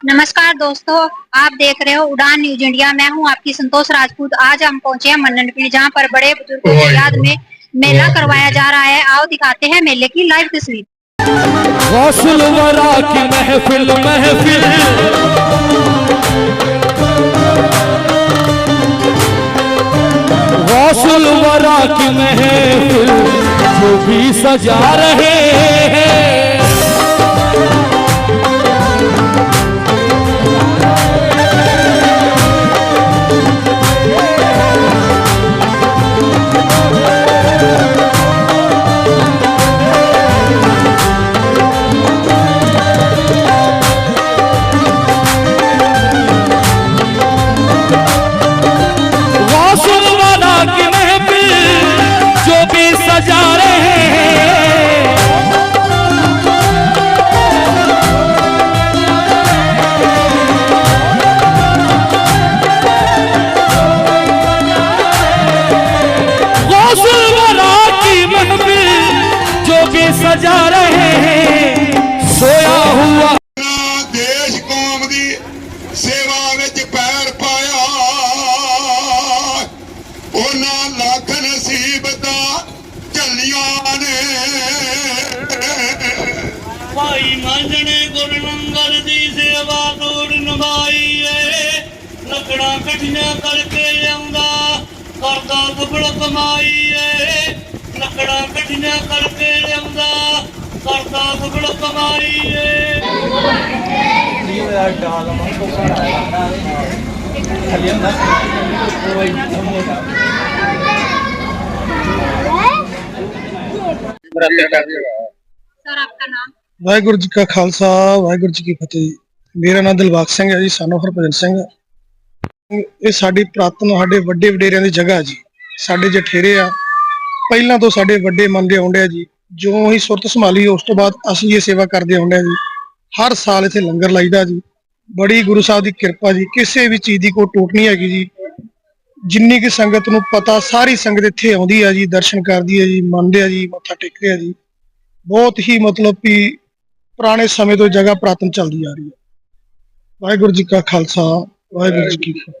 नमस्कार दोस्तों आप देख रहे हो उड़ान न्यूज़ इंडिया। मैं हूँ आपकी संतोष राजपूत। आज हम पहुँचे हैं मन्नन पीर जहाँ पर बड़े बुज़ुर्गों की याद में मेला करवाया जा रहा है। आओ दिखाते हैं मेले की लाइव तस्वीर। वरा की महफिल महफिल। की महफिल जो भी सजा रहे। जो भी सजा रहे हैं सोया हुआ ਨਾ ਦੇਸ਼ ਕੌਮ ਦੀ ਸੇਵਾ ਵਿੱਚ ਪੈਰ ਪਾਇਆ ਉਹਨਾਂ ਲੱਖ ਨਸੀਬਤਾਂ ਝੱਲੀਆਂ ਨੇ ਭਾਈ ਮਾਂਜਣੇ ਗੁਰਨੰਗਲ ਦੀ ਸੇਵਾ ਤੋੜ ਨਿਭਾਈ ਏ ਲੱਕੜਾਂ ਇਕੱਠੀਆਂ ਕਰਕੇ ਲਿਆਉਂਦਾ ਕਰਦਾ ਦੁਬੜ ਕਮਾਈ ਏ ਦੁੱਗਣਾ ਕੱਢਿਆ ਕਰਕੇ ਜਾਂਦਾ ਕਰਦਾ ਦੁੱਗਣ ਕਮਾਈ ਏ ਵਾਹਿਗੁਰੂ ਜੀ ਕਾ ਖਾਲਸਾ ਵਾਹਿਗੁਰੂ ਜੀ ਕੀ ਫਤਿਹ ਮੇਰਾ ਨਾਮ ਦਿਲਵਾਗ ਸਿੰਘ ਹੈ ਜੀ ਸਾਨੂੰ ਹਰਭਜਨ ਸਿੰਘ। ਇਹ ਸਾਡੀ ਪ੍ਰਾਤਨ ਸਾਡੇ ਵੱਡੇ ਵਡੇਰਿਆਂ ਦੀ ਜਗ੍ਹਾ ਜੀ। ਸਾਡੇ ਜਠੇਰੇ ਆ। ਪਹਿਲਾਂ ਤੋਂ ਸਾਡੇ ਵੱਡੇ ਮੰਨਦੇ ਆਉਂਦੇ ਆ ਜੀ ਜੋ ਹੀ ਸੁਰਤ ਸੰਭਾਲੀ, ਉਸ ਤੋਂ ਬਾਅਦ ਅਸੀਂ ਇਹ ਸੇਵਾ ਕਰਦੇ ਆਉਂਦੇ ਆ ਜੀ। ਹਰ ਸਾਲ ਇੱਥੇ ਲੰਗਰ ਲਾਈਦਾ ਜੀ। ਬੜੀ ਗੁਰੂ ਸਾਹਿਬ ਦੀ ਕਿਰਪਾ ਜੀ। ਕਿਸੇ ਵੀ ਚੀਜ਼ ਦੀ ਕੋਈ ਟੋਟ ਨਹੀਂ ਹੈਗੀ ਜੀ। ਜਿੰਨੀ ਕਿ ਸੰਗਤ ਨੂੰ ਪਤਾ, ਸਾਰੀ ਸੰਗਤ ਇੱਥੇ ਆਉਂਦੀ ਆ ਜੀ, ਦਰਸ਼ਨ ਕਰਦੀ ਆ ਜੀ, ਮੰਨਦੇ ਆ ਜੀ, ਮੱਥਾ ਟੇਕਦੇ ਆ ਜੀ। ਬਹੁਤ ਹੀ ਮਤਲਬ ਕਿ ਪੁਰਾਣੇ ਸਮੇਂ ਤੋਂ ਜਗ੍ਹਾ ਪ੍ਰਾਤਨ ਚੱਲਦੀ ਆ ਰਹੀ ਹੈ ਵਾਹਿਗੁਰੂ ਜੀ ਕਾ ਖਾਲਸਾ, ਵਾਹਿਗੁਰੂ ਜੀ ਕੀ ਫਤਿਹ।